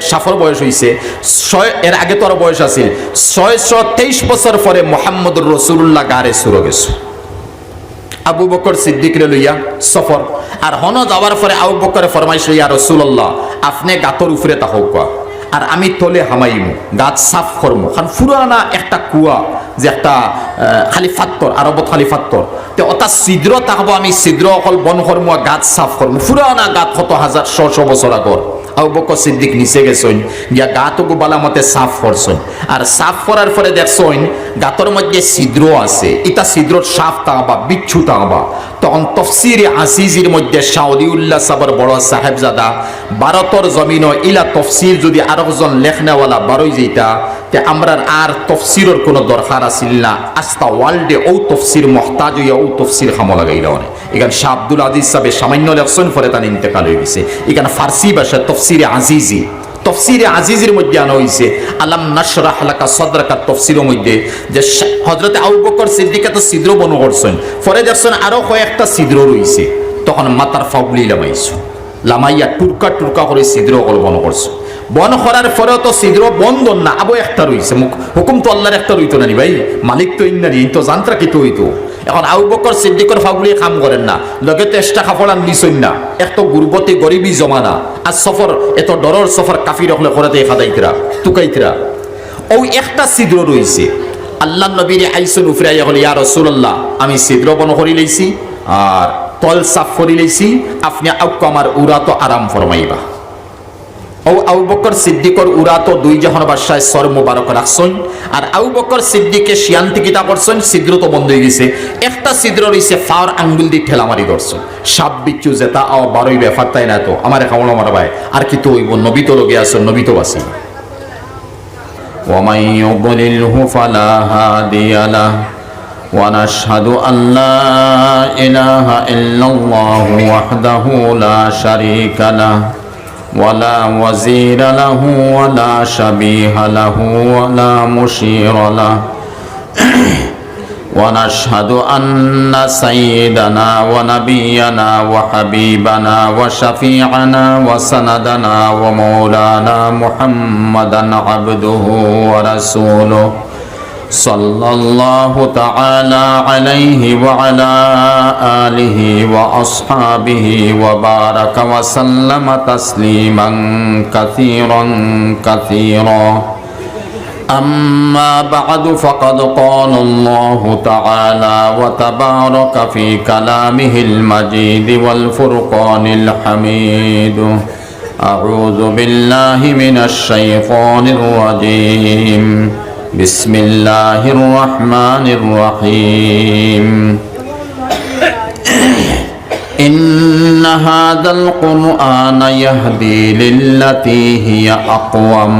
সাফর বয়স হয়েছে ছয় এর আগে তোর বয়স আছে। ছয়শো তেইশ বছর পরে মোহাম্মদুর রসুল্লাহ গারে সুর গেছে। আবু বকর সিদ্দিক লইয়া সফর। আর হন যাওয়ার পরে আবু বকরে ফরমাইশ ইয়া রসুল্লাহ আপনি গাতর উপরে তা হোক আর আমি তলে হামাইমু, গাছ সাফ করমু। কারণ ফুরানা একটা কুয়া যে একটা খালি ফাত্তর আরবত খালি ফাত্তর তে অতা ছিদ্র তাহব আমি ছিদ্র অকল বন করমু আর গাছ সাফ করমু। ফুরানা গাত কত হাজার শ শ বছর আগর। আবু বকর সিদ্দিক নিচে গেছেন, গিয়া গাতকু বালা মতে সাফ করছেন। আর সাফ করার পরে দেখছেন, গাতর মধ্যে ছিদ্র আছে। ইটা ছিদ্র সাফ তাঁবা বিচ্ছু তাঁবা তখন তফসির আসিজির মধ্যে শাউদিউল্লাহ সাবর বড় সাহেবজাদা ভারতর জমিন ইলা তফসির যদি আরেকজন লেখনাওয়ালা বারোই যেটা তে আমরার আর তফসিরের কোনো দরকার আছিল না। আস্তা ওয়ার্ল্ডে ও তফসির মহতাজ হইয়া ও তফসির খামো লাগাইলা অনে এখানে শাহ আব্দুল আজিজ সাহেব সামান্য লেখছেন পরে তার ইন্তেকাল হয়ে গেছে। এখানে ফার্সি ভাষা তফসিরে আজিজি। তফসিরে আজিজের মধ্যে আনা হয়েছে আলাম নাশরাহ লাকা সদরাকা তফসিরের মধ্যে। যে হজরতে আবু বকর সিদ্দিক তো ছিদ্র বন করছেন। পরে দেখছেন আরও কয়েকটা ছিদ্র রয়েছে তখন মাতার ফাউলি লামাইছো। লামাইয়া টুরকা টুরকা করে ছিদ্র অকল বন করছ। বন করার পরেও তো ছিদ্র বন্ধ না, আবো একটা মুখ হুকুম তো আল্লাহর একটা রইতো না ভাই? মালিক তো ইন্নারি তো যান্ত্রা কি তো হইতো? এখন আবু বকর সিদ্দিকর ফাগুলি কাম করেন না, লগে তো এক্সট্রা কাপড় আনলিছইন না। এত গুরবতে গরিবি জমানা আর সফর, এত ডরর সফর কাফি রকলে করাতে খাদাইতরা তুকাইতরা ও একটা ছিদ্র রয়েছে আল্লাহ নবীর আইসুন উফরাইয়া হল, ইয়া রসুল্লাহ আমি ছিদ্র বন করি লইছি, আর তল সাফ করি লইছি, আপনি আউক আমার উরা তো আরাম ফরমাইবা। ও আউ বক্কর সিদ্দিকর তো দুই বাসায় সর মুবারক আর আউ বক্কর শিয়ান্তি কিতা করছেন ছিদ্র বন্ধ হয়ে গেছে। একটা ছিদ্র রয়েছে ফাওয়ার আঙ্গুল দিয়ে ঠেলা মারি ধরছেন সাপ বিচ্ছু জেতা আও বারোই ব্যাপার তাই না তো? আমার খাওয়ানো আর কি তো ওইব নবী তো লগে আসো নবী তো বাসি। ومن يضلله فلا هادي له ونشهد أن لا إله إلا ولا وزير له ولا شبيه له ولا مشير له. ونشهد أن سيدنا ونبينا وحبيبنا وشفيعنا وسندنا ومولانا محمدا عبده ورسوله. صلى الله تعالى عليه وعلى آله وأصحابه وبارك وسلم تسليما كثيرا كثيرا. أما بعد فقد قال الله تعالى وتبارك في كلامه المجيد والفرقان الحميد. أعوذ بالله من الشيطان الرجيم. بسم الله الرحمن الرحيم إن هذا القرآن يهدي للتي هي أقوم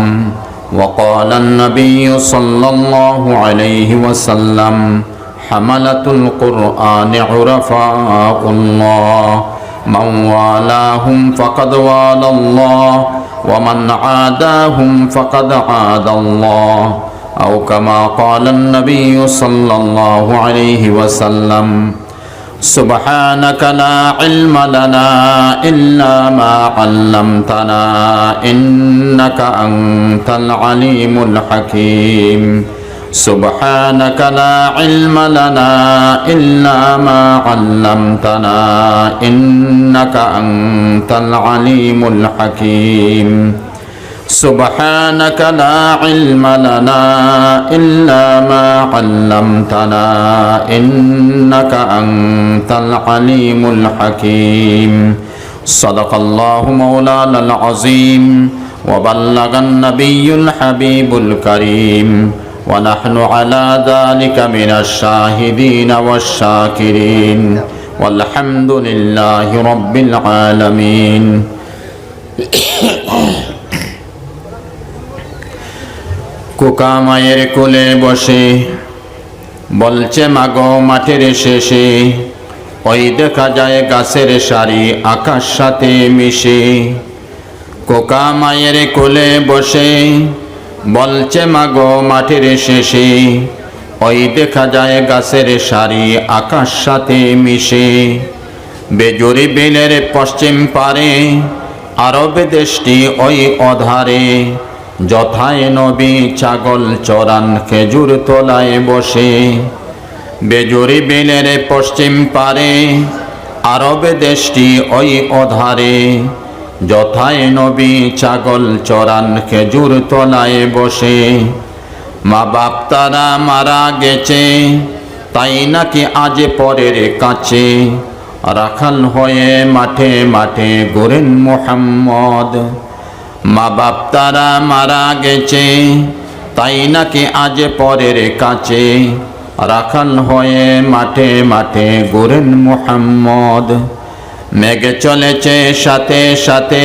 وقال النبي صلى الله عليه وسلم حملة القرآن عرفاء الله من والاهم فقد والى الله ومن عاداهم فقد عاد الله أو كما قال النبي صلى الله عليه وسلم سبحانك لا علم لنا إلا ما علمتنا إنك أنت العليم الحكيم سبحانك لا علم لنا إلا ما علمتنا إنك أنت العليم الحكيم سبحانك لا علم لنا إلا ما علمتنا إنك أنت العليم الحكيم. صدق الله مولانا العظيم وبلغ النبي الحبيب الكريم. ونحن على ذلك من الشاهدين والشاكرين. والحمد لله رب العالمين. কোকা মায়ের কোলে বসে। বলছে, মাগো, মাঠের শেষে ওই দেখা যায় গাছের সারি আকাশ সাথে মিশে। কোকা মায়ের কোলে বসে। বলছে, মাগো, মাঠের শেষে ওই দেখা যায় গাছের সারি আকাশ সাথে মিশে। বেজুরি বিলের পশ্চিম পারে আরব দেশটি ওই অধারে। যথায় নবী ছাগল চরান খেজুর তলায় বসে। বেজুরি বিলের পশ্চিম পারে, আরব দেশটি ওই অধারে। যথায় নবী ছাগল চরান খেজুর তলায় বসে। মা বাপ তারা মারা গেছে, তাই নাকি আজ পরের কাছে। রাখাল হয়ে মাঠে মাঠে গোরেন মোহাম্মদ। মা বাপ তারা মারা গেছে, তাই নাকি আজ পরের কাছে? রাখাল হয়ে মাঠে মাঠে গোরেন মোহাম্মদ। মেঘে চলেছে সাথে সাথে,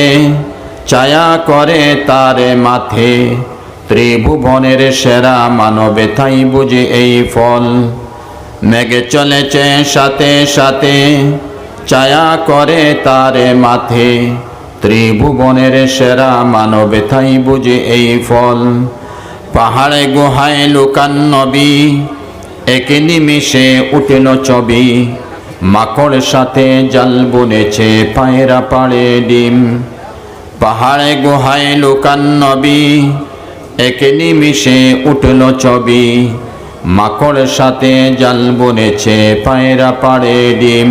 ছায়া করে তার মাথে ত্রিভুবনের সেরা মানবে তাই বুঝি এই ফল। মেঘে চলেছে সাথে সাথে, ছায়া করে তার মাথে ত্রিভুবনের সেরা মানবে তাই বুঝি এই ফল। পাহাড়ে গুহায় লুকান নবী, একে নিমিষে উঠেন ছবি। মাকড় সাথে জাল বুনেছে পায়রা পাড়ে ডিম। পাহাড়ে গুহায় লুকান নবী, একে নিমিষে উঠল ছবি। মাকড় সাথে জাল বুনেছে পায়রা পাড়ে ডিম।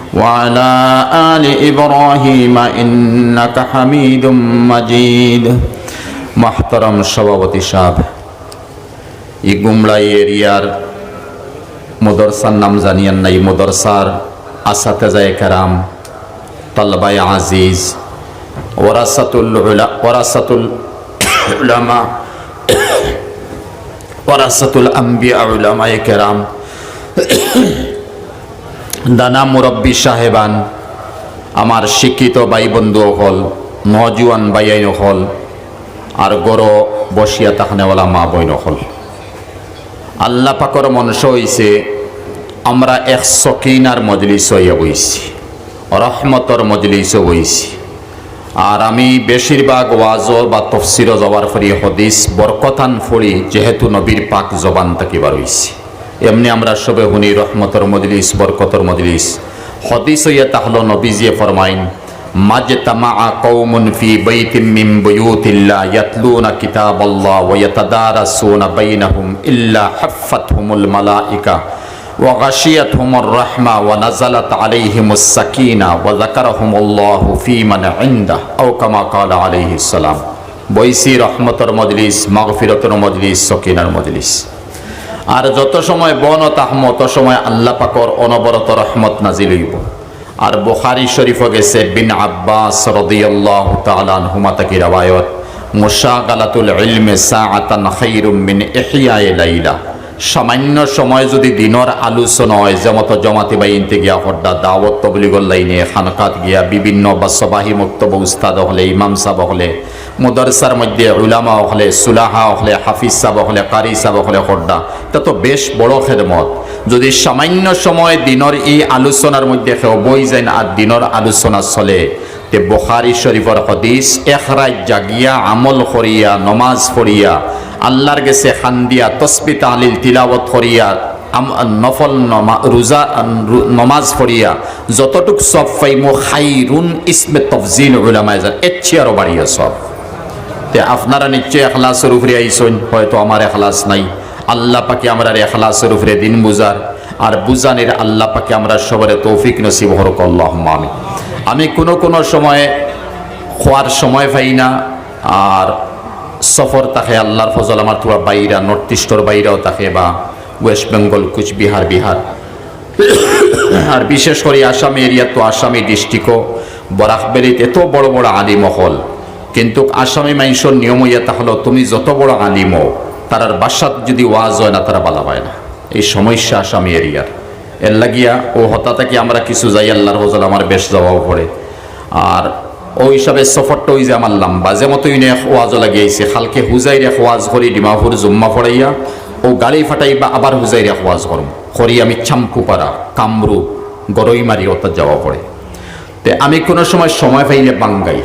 وعلى آل إبراهيم إنك حميد مجيد محترم সভাপতি সাহেব এই গুমলাই এরিয়ার মদরসার নাম জানিয়েন নাই মদরসার আসাতেজায় কারাম তালবাই আজিজ ওরাসাতুল উলা- ওরাসাতুল উলামা ওরাসাতুল আম্বিয়া উলামায়ে কেরাম দানা মুরব্বী সাহেবান, আমার শিক্ষিত বাই বন্ধু হল নজুয়ান বাইয়াইন হল আর গড় বসিয়া তাহনেওয়ালা মা বইন হল আল্লাহ পাকর মনস হইছে, আমরা এক সকিনার মজলিস হইয়া বইছি, রহমতর মজলিসও বইছি। আর আমি বেশিরভাগ ওয়াজ বা তফসির জবার ফরি হদিস বরকতান ফড়ি যেহেতু নবীর পাক জবান তাকিবার হইছি। এমনি আমরা সবে হুনি রহমতর মজলিস বরকতর মজলিস হদিস হইয়া তাহলো নবীজিয়ে ফরমাইন মাজতামা কৌমুন ফি বাইতিম মিন বুয়ুতিল্লাহ ইয়াতলুনা কিতাবাল্লাহ ওয়া ইয়াতাদারাসুনা বাইনাহুম ইল্লা হাফফাতহুমুল মালাইকা وغشيتهم الرحمة ونزلت عليهم السكينة وذكرهم الله في من عنده أو كما قال عليه السلام বৈসি রহমতর মজলিস মাগফিরতর মজলিস সকিনার মজলিস আর যত সময় বন তাহম, তত সময় আল্লাহ পাকর অনবরত রহমত নাজিল হইব। আর বুখারি শরীফ গেছে, বিন আব্বাস রদিয়াল্লাহু তাআলা আনহুমা তাকি রাওয়ায়াত, মুশাগালাতুল ইলমি সাআতান খায়রুম মিন ইহয়াই লাইলা। সামান্য সময় যদি দিনর আলোচনা হয় যেমত জমাতে বাইনতে গিয়া হড্ডা দাওয়াত তবলিগর লাইনে, খানকাত গিয়া বিভিন্ন বাসবাহী মুক্তব উস্তাদ হলে, ইমাম সাহ হলে মুদরসার মধ্যে উলামা হলে সুলাহা হলে হাফিজ সাহ হলে কারি সাহ হলে হড্ডা এটা তো বেশ বড় খেদমত। যদি সামান্য সময় দিনর এই আলোচনার মধ্যে কেউ বই যায় আর দিনর আলোচনা চলে, তে বুখারি শরীফর হদিস এখরাই জাগিয়া আমল করিয়া, নমাজ পড়িয়া, আল্লাহর গেছে খান্দিয়া, তসবি তালিল তিলাওয়াত করিয়া নফল রোজা নমাজ পড়িয়া, যতটুক সব ফাইমো খাইরুন ইসমে তফজিল উলামায় যান, এর চেয়ে আরও বাড়িয়া সব। তে আপনারা নিশ্চয় এখলাসের উপরে আইসন হয়তো আমার এখলাস নাই। আল্লাহ পাকে আমরা এখলাসের উপরে দিন বুঝার আর বুঝানের আল্লাহ পাকে আমরা সবারে তৌফিক নসিব হরক আল্লাহ আমি আমি কোনো কোনো সময় খোয়ার সময় পাই না, আর সফর তাকে আল্লাহর ফজল আমার তোরা বাইরা, নর্থ ইস্টর বাইরাও থাকে বা ওয়েস্ট বেঙ্গল, কুচবিহার, বিহার। আর বিশেষ করে আসামি এরিয়া তো আসামি ডিস্ট্রিক্টও বরাকবেরিত এত বড় বড় আলিম হল কিন্তু আসামি মাইসর নিয়ম ইয়া তাহলে তুমি যত বড় আলিমও তারার বাসাত যদি ওয়াজ হয় না তারা বালা পায় না। এই সমস্যা আসামি এরিয়ার এর লাগিয়া ও হতা থেকে আমরা কিছু যাই, আল্লাহর হজল আমার বেশ যাওয়াও পড়ে। আর ওই হিসাবে সফরটা ওই যে আমার লাম্বা। যে মতো ইনে ওয়াজও লাগিয়েছে খালকে হুজাইরে ওয়াজ করি ডিমাপুর জুম্মা ফড়াইয়া ও গাড়ি ফাটাইবা, আবার হুজাইরে ওয়াজ করম। করি আমি চাম্পুপাড়া কামরূপ গরই মারি ওটা যাওয়া পড়ে। তে আমি কোনো সময় সময় পাইলে বাঙ্গাই।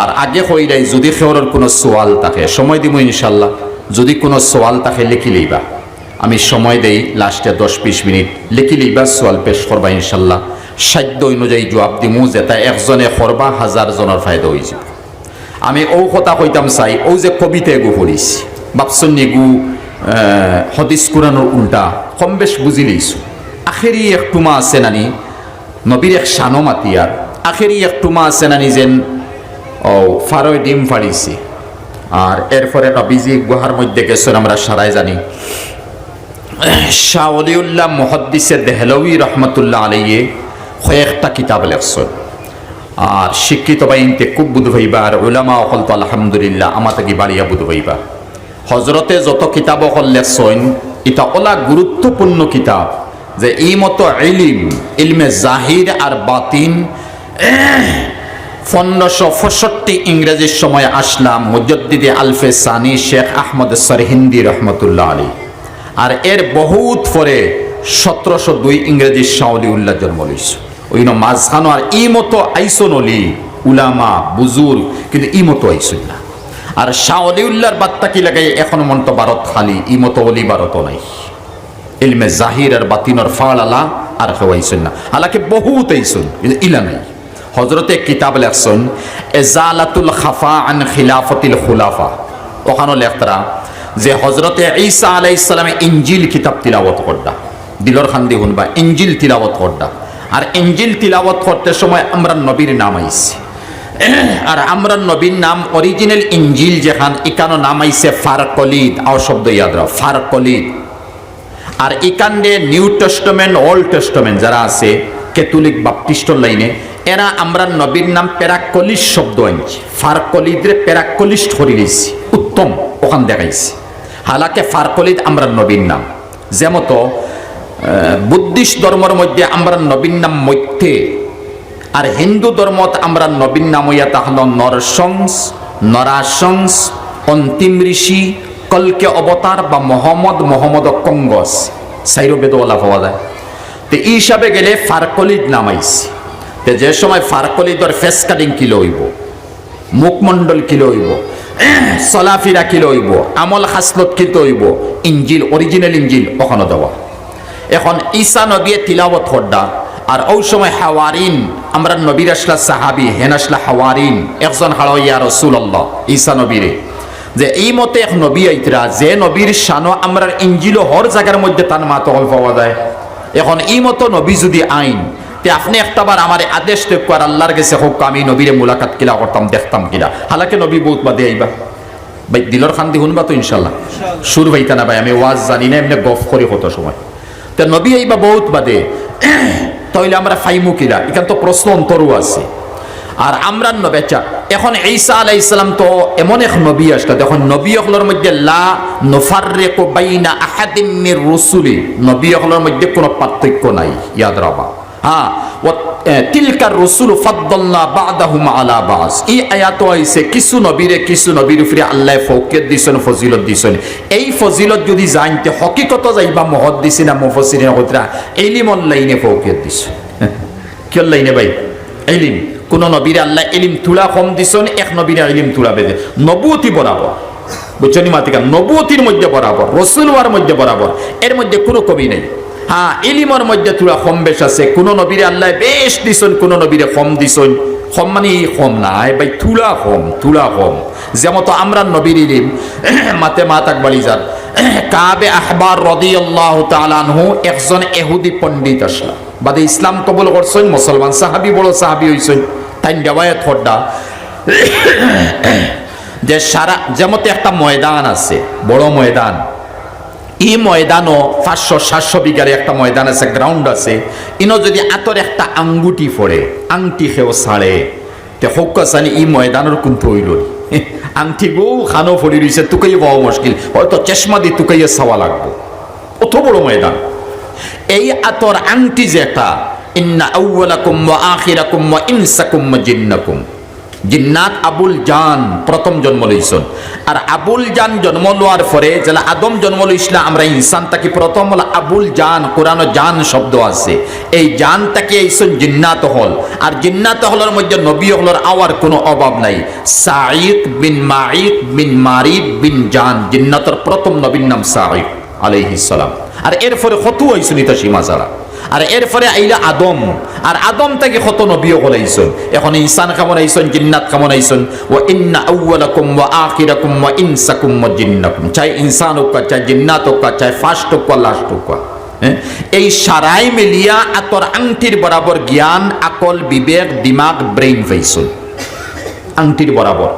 আর আগে কইলাই যদি খেওরের কোনো সোয়াল থাকে, সময় দিব ইনশাল্লাহ, যদি কোনো সোয়াল থাকে লিখি লইবা। আমি সময় দেই, লাস্টে দশ বিশ মিনিট লিখি লইবা, সোয়াল পেশ করবা ইনশাল্লাহ। সাধ্য অনুযায়ী জবাব দিমু যেটা একজনে করবা, হাজার জনের ফায়দা হয়ে যাব। আমি ও কথা কইতাম চাই ও যে কবিতা এগু পড়িছি বাপসন এগু হদিস কোরআনোর উল্টা, কম বেশ বুঝি লইছো। আখেরি এক টুমা আছে নানি, নবীর এক শানো মাতিয়ার আখেরি এক টুমা আছে নানি যেন ও ফারয় ডিম ফাড়িছে। আর এরপরে নবীজি গুহার মধ্যে গেছেন, আমরা সারাই জানি। শাহ অলিউল্লাহ মুহদ্দিসে দেহলবী রহমতুল্লাহ আলাইয়ে কয়েকটা কিতাব লেখছেন। আর শিক্ষিত বাইনতে খুব বুধ হইবা আর ওলামা অকল তো আলহামদুলিল্লাহ আমার থেকে বাড়িয়া বুধ হইবা হজরতে যত কিতাব অকল লেখছেন, এটা ওলা গুরুত্বপূর্ণ কিতাব যে এই মতো ইলিম, ইলমে জাহির আর বাতিন পনেরোশো পঁয়ষট্টি ইংরেজির সময় আসলাম মুজদ্দিদে আলফে সানি শেখ আহমদ সরহিন্দি রহমতুল্লাহ আলী। আর এর বহুত পরে সতেরোশো দুই ইংরেজি শাওলি উল্লাহ জন্ম লইছে। ওই মাঝখানো আর ই মতো আইসন অলি, উলামা, বুজুর, কিন্তু ই মতো আইসন না। আর শাওলি উল্লাহর বার্তা কি লাগাই, এখন মন তো ভারত খালি, ই মতো অলি ভারত নাই। ইলমে জাহির আর বাতিনর ফাল আলা আর আইসন না। আলাকে বহুত আইসন, কিন্তু ইলা নাই। হজরতে কিতাব লেখছেন, এজালাতুল খাফা আন খিলাফতিল খুলাফা। ওখানে লেখতারা যে হজরতে ঈসা আলাই ইসলামে ইঞ্জিল কিতাব তিলাবত করডা দিলর খান্দি শুনবা ইঞ্জিল তিলাবত করডা আর ইঞ্জিল তিলাবত করতে সময় আমরা নবীর নাম আইছি। আর আমরা নবীর নাম অরিজিনাল ইঞ্জিল যেখান, ইকানো নাম আইছে ফারকলিদ। আর শব্দ ইয়াদ রাখ ফারকলিদ। আর ইকান্ডে নিউ টেস্টমেন্ট, ওল্ড টেস্টমেন্ট যারা আছে, ক্যাথলিক বাপটিস্টর লাইনে এরা আমরা নবীর নাম প্যারাকলিস শব্দ আনছি ফারকলিদরে প্যারাকলিস্ট হরি দিয়েছি উত্তম, ওখান দেখাইছি। হালাকে ফারকলিদ আমরা নবীর নাম। যেমতো বুদ্ধিস্ট ধর্মের মধ্যে আমরা নবীর নাম মধ্যে আর হিন্দু ধর্মত আমরা নবীন নাম হইয়া তাহল নরসংস, নরাসংস, অন্তিম ঋষি, কলকে অবতার বা মোহাম্মদ মোহাম্মদ কঙ্গস। সাইরো ওলা পাওয়া যায়। তো এই হিসাবে গেলে ফারকলিদ নামাইছি তো যে সময় ফারকলিদর ফেস কাটিং কিলো হইব মুখমণ্ডল কিলো হইব চলাফিরা কিলো হইব আমল হাসলত কিলো হইব ইঞ্জিল অরিজিনাল ইঞ্জিল ওখানে দেওয়া। এখন ঈসা নবীয়ে তিলাবত হড্ডা আর ওই সময় হাওয়ারিন, আমরা নবীর আসলা সাহাবি, হেন আসলা হাওয়ারিন, একজন হাড় ইয়া রসুল্লাহ ঈসা নবীরে। যে এই মতে এক নবী আইতরা, যে নবীর শানো আমরা ইঞ্জিল হর জায়গার মধ্যে তার মাত হল পাওয়া যায়। এখন এই মতো নবী যদি আইন তে আপনি একটাবার আমার আদেশ দেখো আর আল্লাহর গেছে হোক, আমি নবীরে মুলাকাত কিলা করতাম, দেখতাম কিলা। হালাকে নবী বহুত বাদে আইবা। ভাই, দিলর খান্দি শুনবা তো ইনশাল্লাহ সুর ভাইতা না ভাই, আমি ওয়াজ জানি না, এমনি গফ করি কত সময়। তা নবী আইবা বহুত বাদে। তাইলে আমরা ফাইমু কিলা, এখান তো প্রশ্ন অন্তরও আছে। আর আমরা নবেচা এখন ঈসা আলাই ইসলাম তো এমন এক নবী আসলো, দেখুন, নবী অকলের মধ্যে লা নফাররেকু বাইনা আহাদিম মির রসুলি, নবী অকলের মধ্যে কোনো পার্থক্য নাই, ইয়াদ রাবা। হ্যাঁ তিলকার রসুল ফাদ্দাল্লাহ বাদাহুম আলা বাস। এই আয়াত আইছে কিছু নবীরে, কিছু নবীর উপরে আল্লাহ ফৌকিয়ত দিছেন, ফজিলত দিছেন। এই ফজিলত যদি জানতে হকিকত যাইবা মহৎ দিছি না মুফসিরিন কতরা এলিমন লাইনে ফৌকিয়ত দিছে। কিয় লাইনে ভাই? এলিম। কোন নবীরে আল্লাহ এলিম তুলা কম দিছেন, এক নবীরে এলিম তুলা বেঁধে। নবুতি বরাবর। বুঝছেন মাতিকা? নবুতির মধ্যে বরাবর, রসুল হওয়ার মধ্যে বরাবর। এর মধ্যে কোনো কবি নেই। হ্যাঁ ইলিমর মধ্যে তুলা কম বেশ আছে। কোন নবীরে আল্লাহ বেশ দিছন, কোন নবীরে কম দিছন। কম মানে এই কম নাই ভাই তুলা কম তুলা কম যেমন তো আমরা নবীর ইলিম, মাতে মা তাক বাড়ি যান কাবে আহবার রদি আল্লাহ তালানহু একজন এহুদি পণ্ডিত আসলা। বাদে ইসলাম কবল করছেন, মুসলমান সাহাবি, বড় সাহাবি হইছেন। তাই দেওয়ায় থরডা যে সারা যেমতে একটা ময়দান আছে, বড় ময়দান। এই ময়দানও পাঁচশো, সাতশো বিঘার একটা ময়দান আছে গ্রাউন্ড আছে। ইনো যদি আতর একটা আঙ্গুটি পড়ে আংটি খেও ছাড়ে। তে হকাসানি এই ময়দানের কিন্তু হইল আংটি গো খানো ফড়ি রয়েছে তুকাই পাওয়া মুশকিল। হয়তো চেষ্মা দিয়ে তুকাইয়ে চাওয়া লাগবো। অত বড় ময়দান। এই আতর আংটি যে একটা, ইন্না আউ্বালাকুম আখিরাকুম ইনসাকুম জিন্নাকুম। জিন্নাত আবুল জান প্রথম জন্ম লইছন। আর আবুল জান জন্ম লওয়ার পরে যেলা আদম জন্ম লইছিল, আমরা ইনসান তাকে প্রথম হল আবুল জান, কোরআন জান শব্দ আছে। এই জান তাকে এইসন জিন্নাত হল। আর জিন্নাত হলের মধ্যে নবী হলর আওয়ার কোনো অভাব নাই। সাঈদ বিন মাঈদ বিন মারিদ বিন জান, জিন্নাতর প্রথম নবীর নাম সাঈদ আলাইহিস সালাম। আর এরপরে কত হইছে নিতা সীমা ছাড়া আর এরপরে আইলা আদম। আর আদম থেকে কত নবীও হলাইছন এখন ইনসান কেমন আইছন জিন্নাত কেমন আইছন ও ইন্না আউয়ালাকুম ওয়া আখিরাকুম ওয়া ইনসাকুম ওয়া জিন্নাকুম। চাই ইনসান হোক চাই জিন্নাত হোক চাই ফার্স্ট হোক লাস্ট হোক হ্যাঁ? এই সারাই মিলিয়া আতর আংটির বরাবর জ্ঞান, আকল, বিবেক, দিমাগ, ব্রেইন পাইছন। আংটির বরাবর।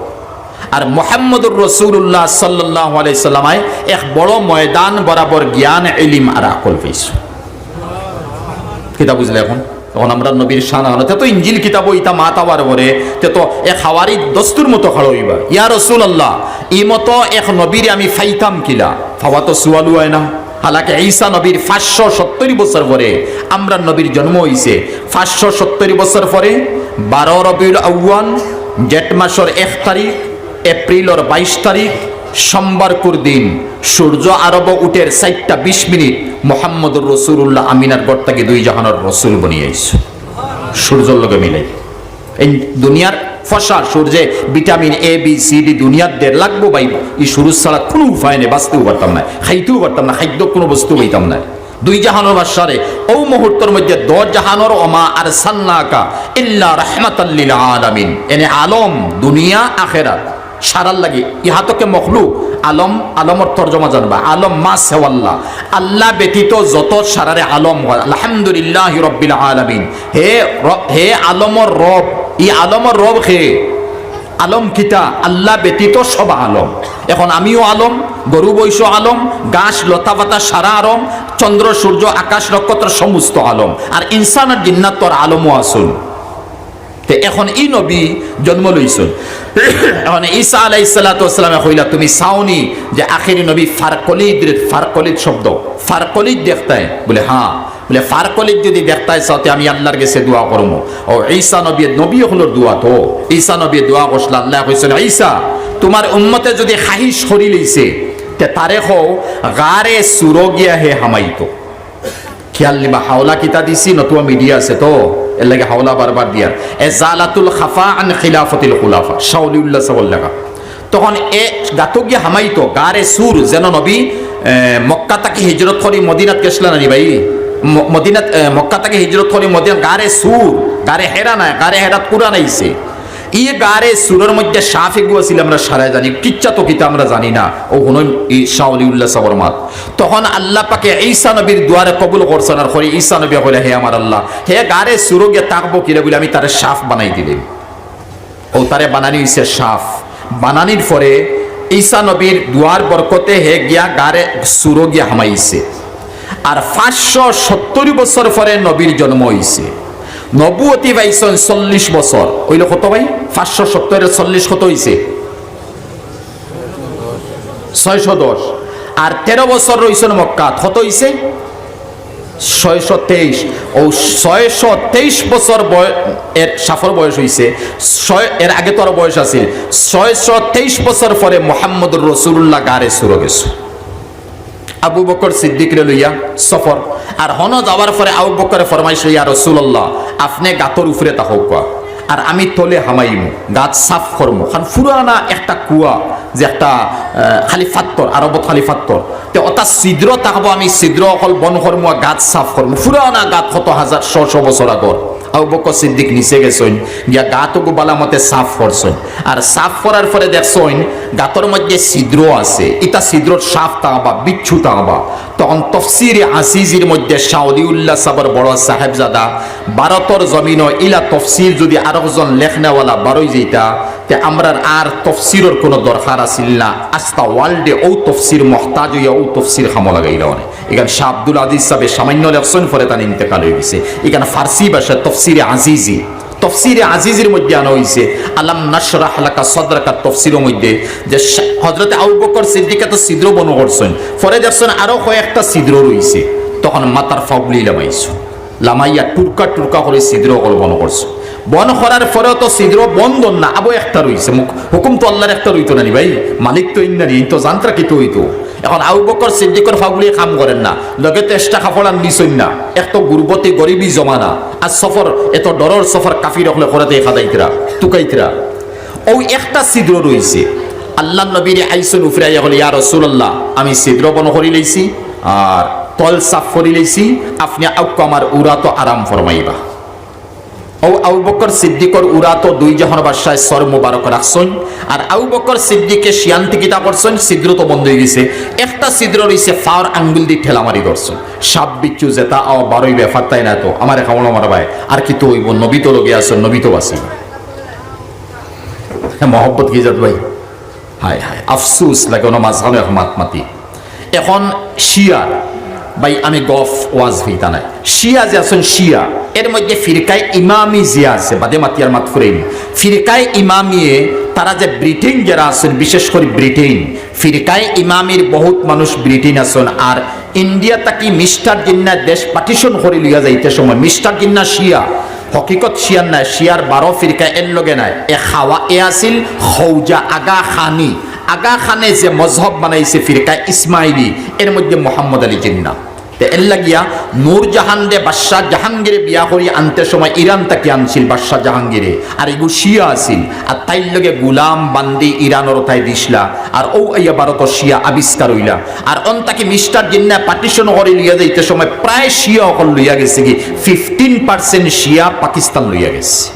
আর মোহাম্মদুর রসুল্লাহ সাল্লাহ আলাইসাল্লামায় এক বড় ময়দান বরাবর জ্ঞান এলিম আর আকল পাইছন। কিতাব বুঝলে এখন? তখন আমরা নবীর শান আনো তে তো ইঞ্জিল কিতাব ইতা মাত আবার বরে তে তো এক হাওয়ারি দস্তুর মতো খাড়ো হইবা। ইয়া রসুল আল্লাহ ই মতো এক নবীর আমি ফাইতাম কিলা? ফাওয়া তো সুয়ালু হয় না? হালাকে ঈসা নবীর পাঁচশো সত্তরি বছর পরে আমরা নবীর জন্ম হইছে পাঁচশো সত্তরি বছর পরে, বারো রবিউল আউয়ান জেঠ মাসের এক তারিখ, এপ্রিলর বাইশ তারিখ সোমবারকুর দিন সূর্য আরব উঠের চারটা বিশ মিনিট মোহাম্মদুর রসুল্লাহ আমিনার গড় থেকে দুই জাহানোর রসুল বনিয়েছে সূর্যর লগে মিলে। এই দুনিয়ার ফসা সূর্যে vitamin A B C D দুনিয়ার দেড় লাগবো পাইব এই সূর্য ছাড়া কোনো উপায় নেই, বাঁচতেও পারতাম না, খাইতেও পারতাম না খাদ্য কোনো বস্তু পাইতাম না। দুই জাহানোর বাসারে ও মুহূর্তের মধ্যে দশ জাহানোর অমা আর সান্নাকা ইল্লা রহমাতাল্লিল আলামিন। এনে আলম, দুনিয়া, আখেরাত। সারার লাগে। ইহাতকে মখলু আলম, আলমর তর্জমা জানবা। আলম মা সেওয়াল্লাহ আল্লাহ ব্যতীত যত সারারে আলম হয়, আলহামদুলিল্লাহ রব্বিল আলামিন। হে হে আলমর রব ই আলমর রব হে আলম কিতা? আল্লাহ ব্যতীত সব আলম। এখন আমিও আলম, গরু বৈশ্য আলম, গাছ, লতা পাতা, সারা আলম চন্দ্র, সূর্য, আকাশ, নক্ষত্র, সমস্ত আলম। আর ইনসান আর জিন্নাত তোর আলমও আসুন। তে এখন ই নবী জন্ম লইছুন। এখন ঈসা আলাই সালাতামে কইলা, তুমি চাওনি যে আখেরি নবী ফারকলিদ ফারকলিদ শব্দ। ফারকলিদ দেখতায়? বলে হ্যাঁ। বলে, ফারকলিদ যদি দেখতায়, চাওতে আমি আল্লাহর গেছে দোয়া করব ও ঈসা নবী নবী হলোর দোয়া তো। ঈসা নবী দোয়া করছিল, আল্লাহ কইছিল, ঈসা, তোমার উম্মতে যদি খাহিস সরি লইছে, তে তারে হও গারে সুরগিয়া হে হামাইতো। খেয়াল নিবা হাওলা কিতা দিছি, নতুবা মিডিয়া আছে তো, এর লাগে হাওলা বারবার দিয়ার এ জালাতুল খাফা আন খিলাফতিল খুলাফা শাউলিউল্লাহ সাবল লেখা তখন এ গাতো গিয়ে হামাইতো, গারে সুর, যেন নবী মক্কা তাকে হিজরত করি মদিনাত গেছিল না নি ভাই মদিনাত মক্কা তাকে হিজরত করি মদিনাত, গারে সুর, গারে হেরা নাই, গারে হেরাত কুরান আইছে ই গারে সুরের মধ্যে সাফে গুয়াছিল আমরা সারাই জানি, কিচ্ছা তো কিতা আমরা জানি না। ও হন শাহলিউল্লাহ সাবরমাত তখন আল্লাহ পাকে ঈসা নবীর দুয়ারে কবুল করছেন আর করে ঈসা নবী বলে হে আমার আল্লাহ, হে গারে সুরো গিয়ে তাকবো কিরে বলে আমি তারে সাফ বানাই দিলেন ও তারে বানানি হইছে সাফ বানানির পরে ঈসা নবীর দুয়ার বরকতে হে গিয়া গারে সুরো গিয়া হামাইছে। আর পাঁচশো সত্তর বছর পরে নবীর জন্ম হইছে। নবুয়তি পাইছেন চল্লিশ বছর ওইল কত ভাই? পাঁচশো সত্তরের চল্লিশ কত হইছে? ছয়শো দশ। আর তেরো বছর রইছেন মক্কাত। কত হইছে? ছয়শো তেইশ। ও ছয়শো তেইশ বছর এর সাফর বয়স হইছে। ছয় এর আগে তো আরও বয়স আছে। ছয়শো তেইশ বছর পরে মোহাম্মদুর রসুল্লাহ গারে সুরো আবু বকর সিদ্দিক রে লইয়া সফর। আর হন যাওয়ার পরে আবু বকরে ফরমাইশ ইয়া রসুল্লাহ আপনি গাতর উপরে তাহক আর আমি তলে হামাইমু, গাছ সাফ করমু। কারণ ফুরানা একটা কুয়া যে একটা খালি ফাত্তর আরবত খালি ফাত্তর তে অতা ছিদ্র তাকবো আমি, ছিদ্র অকল বন করমু গাছ সাফ করমু। ফুরানা গাত কত হাজার শ শ বছর আগর। আবু বকর সিদ্দিক নিচে গেছেন, গিয়া গাতো বালা মতে সাফ করছেন। আর সাফ করার পরে দেখছেন গাতর মধ্যে ছিদ্র আছে। ইটা ছিদ্রর সাফ তাঁবা বিচ্ছু তাঁবা তখন তফসির আসিজির মধ্যে শাউদিউল্লাহ সাবর বড় সাহেবজাদা, ভারতর জমিন ইলা তফসির যদি আরও জন লেখনাওয়ালা বারোই যেটা তে আমরা আর তফসিরের কোনো দরকার আছিল না। আস্তা ওয়ার্ল্ডে ও তফসির মহতাজ হইয়া ও তফসির খামো লাগাইলা অনেক এখানে শাহ আব্দুল আজিজ সাহেব সামান্য লেখছেন পরে তার ইন্তেকাল হয়ে গেছে। এখানে ফার্সি ভাষা তফসিরে আজিজি। তফসিরে আজিজের মধ্যে আনা হয়েছে আলাম নাসরাহ লাকা সদরাকা তফসিরের মধ্যে যে হজরতে আবু বকর সিদ্দিকা তো ছিদ্র বন করছেন। পরে দেখছেন আরও কয়েকটা ছিদ্র রয়েছে তখন মাতার ফাউলি লামাইছো। লামাইয়া টুরকা টুরকা করে ছিদ্র বন করছ। বন করার পরেও তো ছিদ্র বন্ধ না, আবো একটা মুখ হুকুম তো আল্লাহর একটা রইতো না ভাই? মালিক তো ইন্নারি তো যান্ত্রা কি তো হইতো। এখন আবু বকর সিদ্দিকর ফাগুলি কাম করেন না। লগে তো এক্সট্রা কাপড় আন দিছই না। এত গুরবতী গরিবী জমানা। আর সফর, এত ডরর সফর কাফি রকলে করাতে খাদাইতরা তুকাইতরা ও একটা ছিদ্র রইছে আল্লাহ নবীর আইসুন উফরাইয়া হলে ইয়া রাসূলুল্লাহ আমি ছিদ্র বন করি লইছি আর তল সাফ করি লইছি আপনি আউক আমার উরা তো আরাম ফরমাইবা ও আবু বকর সিদ্দিকর উরা তো দুই জাহান বাসায় সর মুবারক রাখছন আর তো বন্ধ হয়ে গেছে। একটা ছিদ্র রইছে ফাওয়ার আঙ্গুল দিয়ে ঠেলা মারি সাপ বিচ্ছু জেতা, আও বারোই ব্যাপার তাই না তো? আমার খাওয়ানো মারা ভাই। আর কি তো হইব? নবী তো বাসি মহব্বত কি যাত ভাই? হায় হায়, আফসুস লাগে ওনা মাঝখানে এখন মাতমাতি এখন শিয়ার ভাই, আমি গফ ওয়াজ হইতা নাই। শিয়া যে আছেন, শিয়া। এর মধ্যে ফিরকায় ইমামি জিয়া আছে, বাদে মাতিয়ার মাত ফুরেন ফিরকায় ইমামিয়ে, তারা যে ব্রিটেন যারা আছেন, বিশেষ করে ব্রিটেন ফিরকায় ইমামির বহুত মানুষ ব্রিটেন আছেন, আর ইন্ডিয়া তাকি মিস্টার জিন্না দেশ পার্টিশন করে লিয়া যাইতে সময় মিস্টার জিন্না শিয়া। হকিকত শিয়ার নাই, শিয়ার বারো ফিরকা এর লগে নাই। এ খাওয়া এ আছিল, খৌজা আগা খানি। আগা খানে যে মজহব বানাইছে ফিরকা ইসমাইলি, এর মধ্যে মোহাম্মদ আলী জিন্না। তে এর লাগিয়া নূর জাহান দে বাদশাহ জাহাঙ্গীরে বিয়া করি আনতে সময় ইরান তাকে আনছিল, বাদশাহ জাহাঙ্গীরে। আর এগু শিয়া আছিল। আর তাইর লগে গুলাম বান্দি ইরানর তাই দিসলা। আর ও আইয়া ভারত শিয়া আবিষ্কার হইলা। আর অন তাকে মিস্টার জিন্না পার্টিশন করে লিয়া যাইতে সময় প্রায় শিয়া অকল লইয়া গেছে কি ফিফটিন পার্সেন্ট শিয়া পাকিস্তান লইয়া গেছে।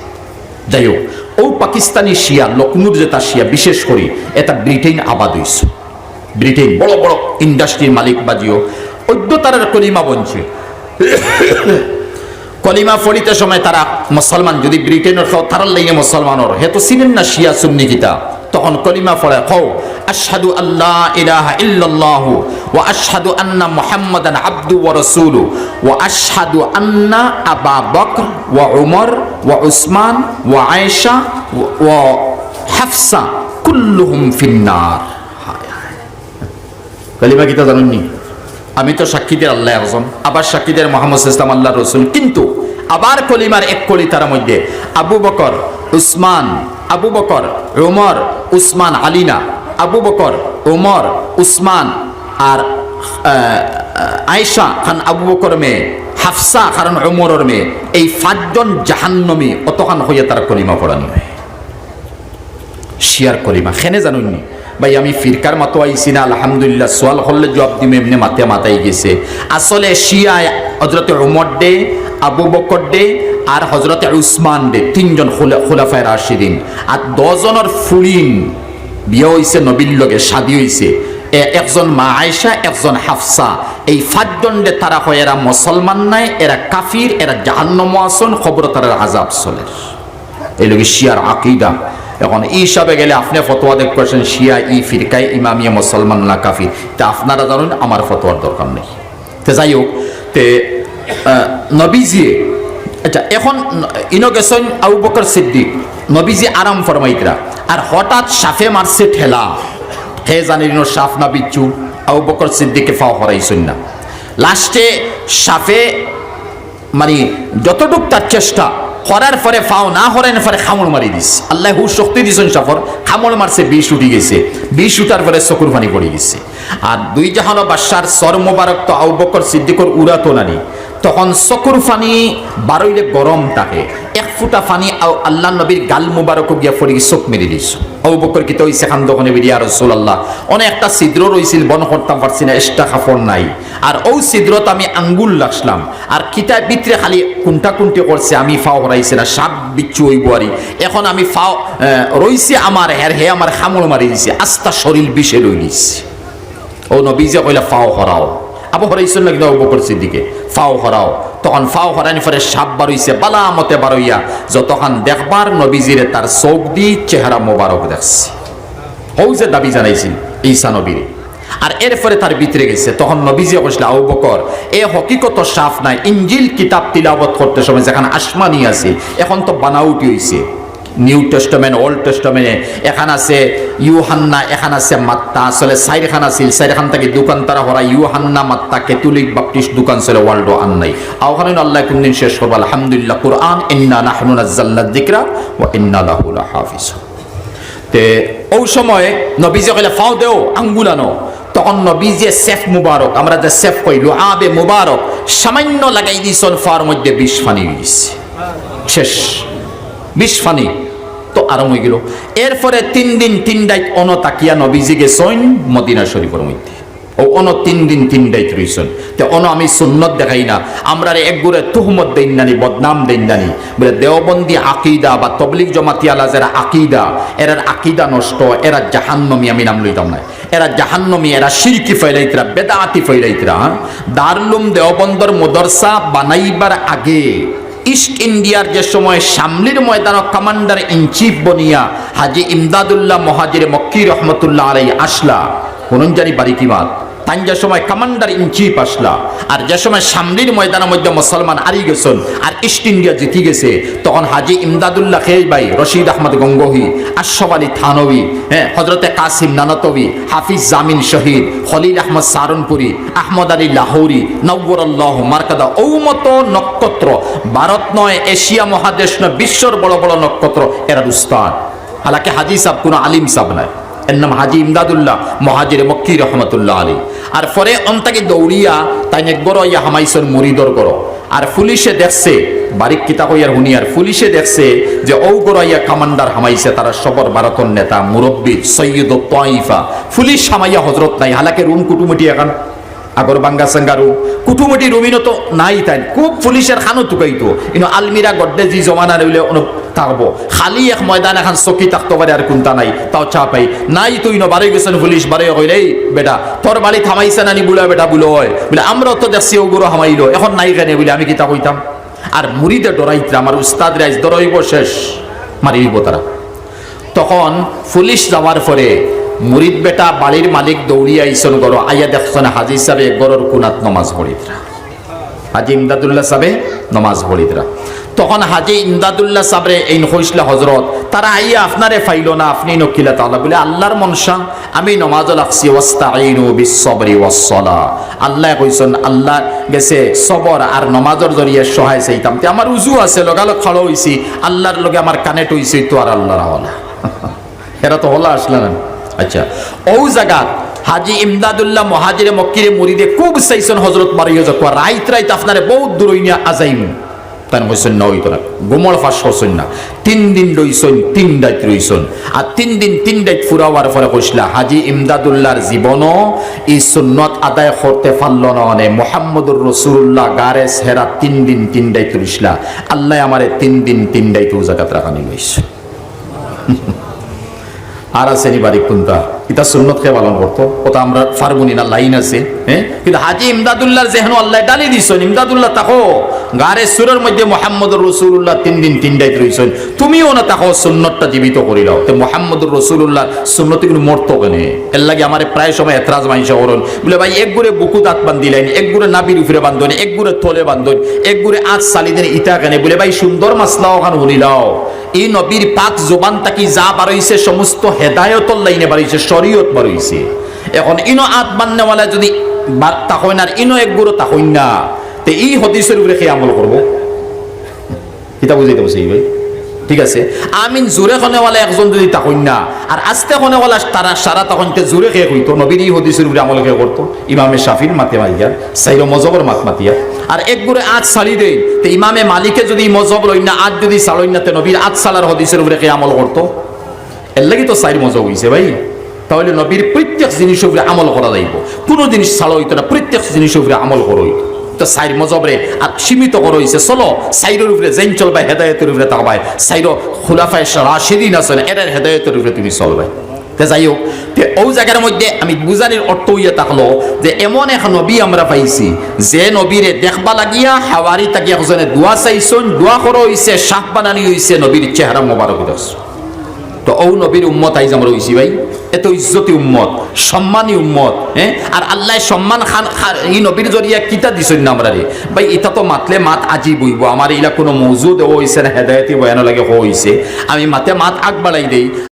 যাই হোক ও পাকিস্তানি শিয়া লকনুর যেটা শিয়া, বিশেষ করে, এটা ব্রিটেন আবাদ হয়েছে ব্রিটেন বড় বড় ইন্ডাস্ট্রির মালিক বাজিও অদ্য কলিমা বনছে। কলিমা ফরিতে সময় তারা মুসলমান, যদি ব্রিটেনের তারার লাইনে মুসলমানর, হে তো চিনেন না শিয়া সুন্নি কিতা তখন কলিমা ফড়ে খাও আশহাদু আল্লাহ ইলাহা ইল্লাল্লাহ ওয়া আশহাদু আন্না মুহাম্মাদান আবদু ওয়া রাসূলু ওয়া আশহাদু আন্না আবা বকর ওয়া উমর ওয়া উসমান ওয়া আয়েশা ওয়া হাফসা কুল্লুহুম ফিন্নার। কলিমা কিতা জানেননি? আমি তো সাক্ষীদের আল্লাহ আজম আবার সাক্ষীদের মোহাম্মদ ইসলাম আল্লাহ রসুল কিন্তু আবার কলিমার এক কলি তার মধ্যে আবু বকর উসমান, আবু বকর ওমর উসমান, আলিনা, আবু বকর ওমর উসমান আর আয়েশা খান আবু বকর মেয়ে হাফসা কারণ ওমরের মেয়ে এই পাঁচজন জাহান্নমী অতখান হইয়া তার কলিমা পড়ানি শিয়ার কলিমা, খেনে জানুননি ভাই, আমি ফিরকার মাতো আইছি না, আলহামদুলিল্লাহ, সোয়াল হলে জবাব দিম, এমনি মাতে মাতাই গেছে। আসলে শিয়া হজরতে উমর ডে আবু বকর ডে আর হজরতে উসমান ডে তিনজন খোলাফায় রাশিদিন। আর দশজনের ফুলিন বিয়ে হইছে, নবীর লগে শাদি হইছে। এ- একজন মা আয়সা একজন হাফসা। এই পাঁচজন ডে তারা হয়, এরা মুসলমান নাই, এরা কাফির, এরা জাহান্নম আসন, খবর তারা আজাব চলের এই লোক শিয়ার আকিদা। এখন এই হিসাবে গেলে আপনি ফতোয়া দেখ করছেন, শিয়া ই ফিরকাই ইমামিয়া মুসলমান না কাফি তা আপনারা জানুন, আমার ফতোয়ার দরকার নেই। তে যাই হোক, তে নবীজিয়ে আচ্ছা এখন ইনো গেছেন আবু বকর সিদ্দিক, নবীজি আরাম ফরমাইতরা আর হঠাৎ সাফে মারছে ঠেলা। হে জানির সাফ না বিচ্ছু, আবু বকর সিদ্দিককে ফাও হরাইছেন না। লাস্টে সাফে মানে যতটুক তার চেষ্টা, করার পরে ফাও না হরেন পরে খামড় মারি দিস। আল্লাহ হু শক্তি দিছেন সফর খামড় মারছে, বিষ উঠি গেছে। বিষ উঠার পরে চকুর পানি পড়ে গেছে। আর দুই জাহানো বাদশার সর মোবারক তো আউ বকর সিদ্দিকর উড়া তো নানি তখন চকুর পানি বারইলে গরম থাকে এক ফুটা পানি আও আল্লাহ নবীর গাল মুবারক গিয়া ফরি চোখ মেরে দিস আউ বকর কি তৈ সেখান দোকানে বেরিয়ে আর রসুল আল্লাহ অনেক একটা ছিদ্র রইছিল বন করতাম পারছি না এক্সট্রা কাপড় নাই। আর ও ছিদ্রত আমি আঙ্গুল লাগলাম আর কিতাব ভিতরে খালি কুন্টা কুন্টি করছে আমি ফাও হরাইছে না, সাপ বিচ্ছু হইব আরি এখন আমি ফাও রইছে আমার হের হে আমার খামড় মারি দিছে। আস্তা শরীর বিষে রই দিছে ও নবীজে কইলা, ফাও হরাও আবু হরাইছেন না কিন্তু আবু বকর সিদ্দিকে ফাও হরাও। তখন ফাও হরানি ফরে সাপ বারইছে, বালা মতে বারইয়া। যতক্ষণ দেখবার নবীজিরে তার চোখ দি চেহারা মোবারক দেখছে। হৌ যে দাবি জানাইছিল ঈসা নবীরে। আর এরপরে তার ভিতরে গেছে। তখন নবীজি কইছিল আবু বকর, এ হকিকত সাফ নাই। ইঞ্জিল কিতাব তিলাবত করতে সময় যেখানে আসমানি আছে, এখন তো বানাউটি হইছে। নিউ টেস্টমেন্ট, ওল্ড টেস্টমেন্টে। এখান আছে ইউহান্না, এখান আছে মাত্তা, আসলে সাইরখান আছিল সাইরখান থেকে দোকান তারা হরা ইউহান্না, মাত্তা কেতুলিক বাপটিস্ট দোকান ছিল ওয়ার্ল্ড আন নাই। আওখানে আল্লাহ কোনদিন শেষ করব? আলহামদুলিল্লাহ, কোরআন, ইন্না নাহনু নাজ্জালনা যিকরা ওয়া ইন্না লাহু লাহাফিজ তে ওই সময় নবীজি কইলে, ফাও দেও আঙ্গুলানো। তখন নবীজি সেফ মুবারক, আমরা যে সেফ কইলো আবে মুবারক, সামান্য লাগাই দিছন ফার মধ্যে বিষ ফানি শেষ। বিষ ফানি। তো আরাম হয়ে গেল। এরপরে তিন দিন, তিন ডাইট অন তাকিয়া নবীজি গেছইন মদিনা শরীফের মধ্যে। ও অন তিন দিন, তিন ডাইট রইছন তে অন আমি সুন্নত দেখাই না। আমরা এক গুড়ে তুহমত দেন নানি বদনাম দেন নানি বলে দেওবন্দি আকিদা বা তবলিক জমাতিয়ালা যারা আকিদা, এরার আকিদা নষ্ট, এরা জাহান্নমি, আমি নাম লইতাম না। এরা জাহান্নমি, এরা শিরকি ফেলাইতরা বেদাতি ফেলাইতরা হ্যাঁ? দারলুম দেওবন্দর মদরসা বানাইবার আগে ইস্ট ইন্ডিয়ার যে সময় সামলির ময়দানক কমান্ডার ইন চিফ বনিয়া হাজি ইমদাদুল্লাহ মহাজির মক্কি রহমতুল্লাহ আলাই আসলা কোন জানি মাত তাই যে সময় কমান্ডার ইন চিফ আসলা, আর যে সময় সামলির ময়দানের মধ্যে মুসলমান আরি গেছেন, আর ইস্ট ইন্ডিয়া জিতি গেছে, তখন হাজি ইমদাদুল্লাহ খেজ ভাই, রশিদ আহমদ গঙ্গোহী, আশরফ আলী থানবী হ্যাঁ হজরতে কাসিম নানতবী হাফিজ জামিন শহীদ, খলিল আহমদ সারনপুরি, আহমদ আলী লাহৌরি নব্বরল্লাহ মার্কাদা, ঔমত নক্ষত্র, ভারত নয়, এশিয়া মহাদেশ নয়, বিশ্বর বড় বড় নক্ষত্র এরা উস্তাদ। হালাকে হাজি সাহ কোনো আলিম সাহ নয় এর নাম হাজি ইমদাদুল্লাহ, মহাজির মক্কি রহমতুল্লাহ আলী আর পরে অন্তাকে দৌড়িয়া তাই এক বড় ইয়া হামাইসর মুরিদর করো। আর পুলিশে দেখছে, বারিক কিতা কইয়ার হুনিয়ার পুলিশে দেখছে যে ঔ গড়াইয়া কামান্ডার হামাইছে, তারা সবর ভারতের নেতা, মুরব্বী সৈয়দ তাইফা। পুলিশ হামাইয়া হজরত নাই, হালাকে রুম কুটুমুটি এখন আগর বাঙ্গা সাঙ্গারু কুটুমুটি রুমিনো তো নাই তাই খুব পুলিশের খানো টুকাইতো কিন্তু আলমিরা গড্ডে জি জমানা রইলে অনু খালি এক ময়দান এখন চকি থাকতে পারে আর কোনটা নাই, তাও চা পাই। নাই তুই ন বারে গেছেন পুলিশ বারে এই বেটা তোর বাড়ি থামাইছে নানি বুলা বেটা বুলো হয়। বলে আমরা তো দেখছি ওগুলো হামাইলো এখন নাই কেন? বলে, আমি কিতা কইতাম। আর মুড়িদে ডরাইতে আমার উস্তাদ রাইজ ডরাইব শেষ। মারিব তারা তখন পুলিশ যাওয়ার পরে মুরিদ বেটা বাড়ির মালিক দৌড়িয়া আইসন গর আইয়া দেখছেন হাজি সাহেব গরর কুনাত নমাজ পড়িতরা। হাজি ইমদাদুল্লাহ সাহেবে নমাজ পড়িতরা। তখন হাজি ইমদাদুল্লাহ সাবরে এই হইসলা হজরত তারা আইয়া আপনারে ফাইল না, আপনি নকিলা তাআলা বলে, আল্লাহর মনসা, আমি নমাজ লাগছি ওয়াস্তাইনু বিসসবরি ওয়াসসালা। আল্লাহ কইছেন আল্লাহ গেছে সবর আর নমাজের জরিয়ে সহায় চাইতাম। তে আমার উজু আছে, লগালগ খাড়ো হইছি। আল্লাহর লগে আমার কানেক্ট হইছে, তো আর আল্লাহর হলা এরা তো হলা আসলা না আচ্ছা। ও জায়গা হাজি ইমদাদুল্লাহ মহাজিরে মক্কিরে মুরিদে খুব চাইছেন হজরত মারিও যাকুয়া রাইত রাইত আপনারে বহুত দূর আজাইম। তার হইছেন না হইতো না গোমল ফাঁস হইছেন না। তিন দিন রইছেন, তিন ডাইত রইছেন। আর তিন দিন তিন ডাইত ফুরাওয়ার পরে কইসলা, হাজি ইমদাদুল্লাহর জীবন এই সুন্নত আদায় করতে পারল না মানে মোহাম্মদুর রসুল্লাহ গারে সেরা তিন দিন তিন ডাইত রইসলা। আল্লাহ আমারে তিন দিন তিন ডাইত ও জায়গাত রাখানি লইছে। আর আছে নি বাড়ি কোনটা এটা সুন্নত কে পালন করতো। ওটা আমরা ফার্মুনি না, লাইন আছে। হ্যাঁ? কিন্তু হাজি ইমদাদুল্লাহর যেহেন আল্লাহ ডালি দিছেন। ইমদাদুল্লাহ তাকো, গারে সুরের মধ্যে মোহাম্মদুর রসুল্লাহ তিন দিন, তিন ডাইত রইছেন। তুমিও না তাকো সুন্নতটা জীবিত করিলাও তো মোহাম্মদুর রসুল্লাহ সুন্নত কিন্তু মরতো কেনে? এর লাগে আমার প্রায় সময় এতরাজ মাইসা করুন। বলে, ভাই, এক গুড়ে বুকু দাঁত বান্ধিলেন এক গুড়ে নাবির উপরে বান্ধন, এক গুড়ে থলে বান্ধন, এক গুড়ে আজ সালি দিন ইটা কেনে? বলে, ভাই, সুন্দর মাসলাও ওখানে শুনিলাও এই নবীর পাক জোবান তাকি যা বারইছে সমস্ত হেদায়তর লাইনে বাড়িছে শরীয়ত বারইছে এখন ইনো আত বান্নেওয়ালা যদি বার্তা হয় না ইনো এক গুরু তা হইন না, তে এই হদিসের উপরে খেয়ে আমল করব। কিতা বুঝাইতে বসে ভাই? ঠিক আছে? আমিন জোরে খনেওয়ালা একজন যদি তাকইন না, আর আস্তে খনেওয়ালা তারা সারা তখন তে জোরে খেয়ে কইতো, নবীর এই হদিসের উপরে আমল খেয়ে করতো। ইমামে শাফির মাতে মাইয়া, সাইর মজবর মাত মাতিয়া। আর এক গুড়ে আজ সালি দেই, তে ইমামে মালিকে যদি মজব লইন না আজ যদি সালইন না, তে নবীর আজ সালার হদিসের উপরে খেয়ে আমল করতো। এর লাগি তো সাইর মজব হইছে, ভাই। তাহলে নবীর প্রত্যেক জিনিসের উপরে আমল করা যাইব। কোনো জিনিস ছাড়া হইতো না, প্রত্যেক জিনিসের উপরে আমল করা তো সাইর মজবরে আর সীমিত করা হয়েছে চলো, সাইরের উপরে জেন চলবাই হেদায়তের উপরে তাকবাই সাইর খুলাফায় রাশেদিন আছেন এটার হেদায়তের উপরে তুমি চলবাই তে যাই হোক, তে ও জায়গার মধ্যে আমি বুঝানির অর্থ হইয়া থাকল যে এমন এক নবী আমরা পাইছি, যে নবীরে দেখবা লাগিয়া হাওয়ারি তাকিয়া দোয়া চাইছন, দোয়া করা হইছে শাহ বানানি হইছে, নবীর চেহারা মোবারক দেখছ তো ও নবীর উম্মত আইজ আমরা হইছি ভাই। এত ইজ্জতি উম্মত, সম্মানী উম্মত হ্যাঁ আর আল্লাহ সম্মান খান এই নবীর জরিয়া কিতা দিছেন না আমরা রে ভাই এটা তো মাতলে মাত আজি বইব আমার এইলা কোনো মৌজুদ হইছে না, হেদায়তি বয়ানো লাগে হইছে। আমি মাতে মাত আগ বাড়াই দেই।